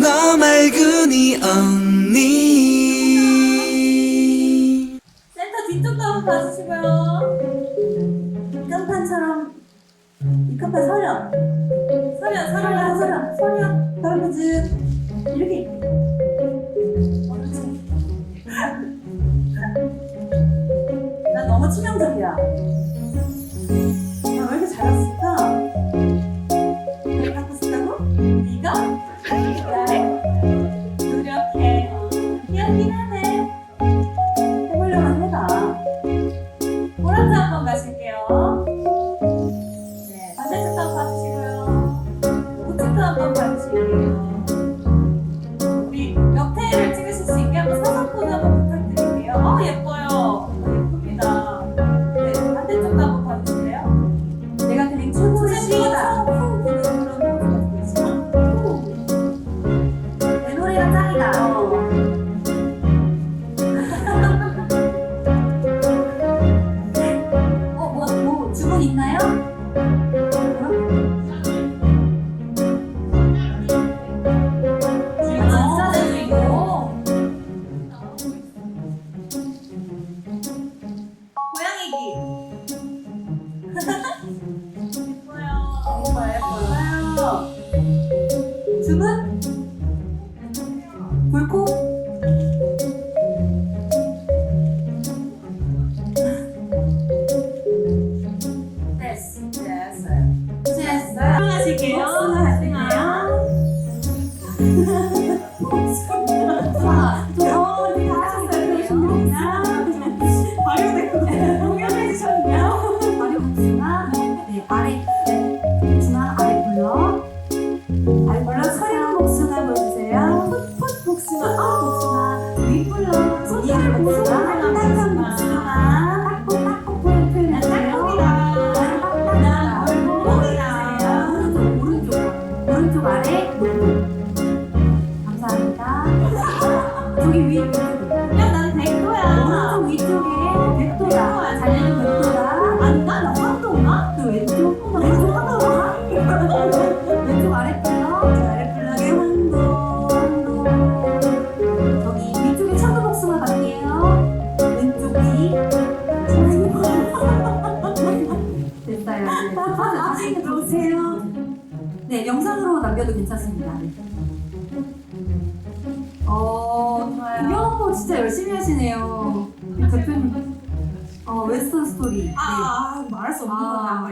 너 맑은 이 언니. 센터 뒤쪽도 한번 봐주시고요. 깜판처럼 이깜판 서련 서련, 서련 서련, 서련 할아버지 이렇게. 난 너무 치명적이야 귀엽긴 하네. 해보려면 해봐 보라트 한번 가실게요. 네, 반대쪽도 한번 봐주시고요. 우측도 한번 봐주실게요. 고양이기. 예뻐요. 예뻐요, 예뻐요. 불코? 됐어. 됐어요. 됐어요. 수고하실게요. 수고하실게요. 아래, 네, 복숭아, 아래 불러. 아래 불러, 서양 복숭아 보여주세요. 풋, 풋 복숭아, 아, 복숭아. 윗 불러, 손가락 복숭아, 딱딱한 복숭아. 오른쪽, 아래. 감사합니다. 저기 위, 위쪽에. 다시 들어오세요. 네, 영상으로 남겨도 괜찮습니다. 어, 구경호 진짜 열심히 하시네요. 대표님. 어, 웨스턴 스토리. 네. 아, 말할 수 없는 아, 거냐.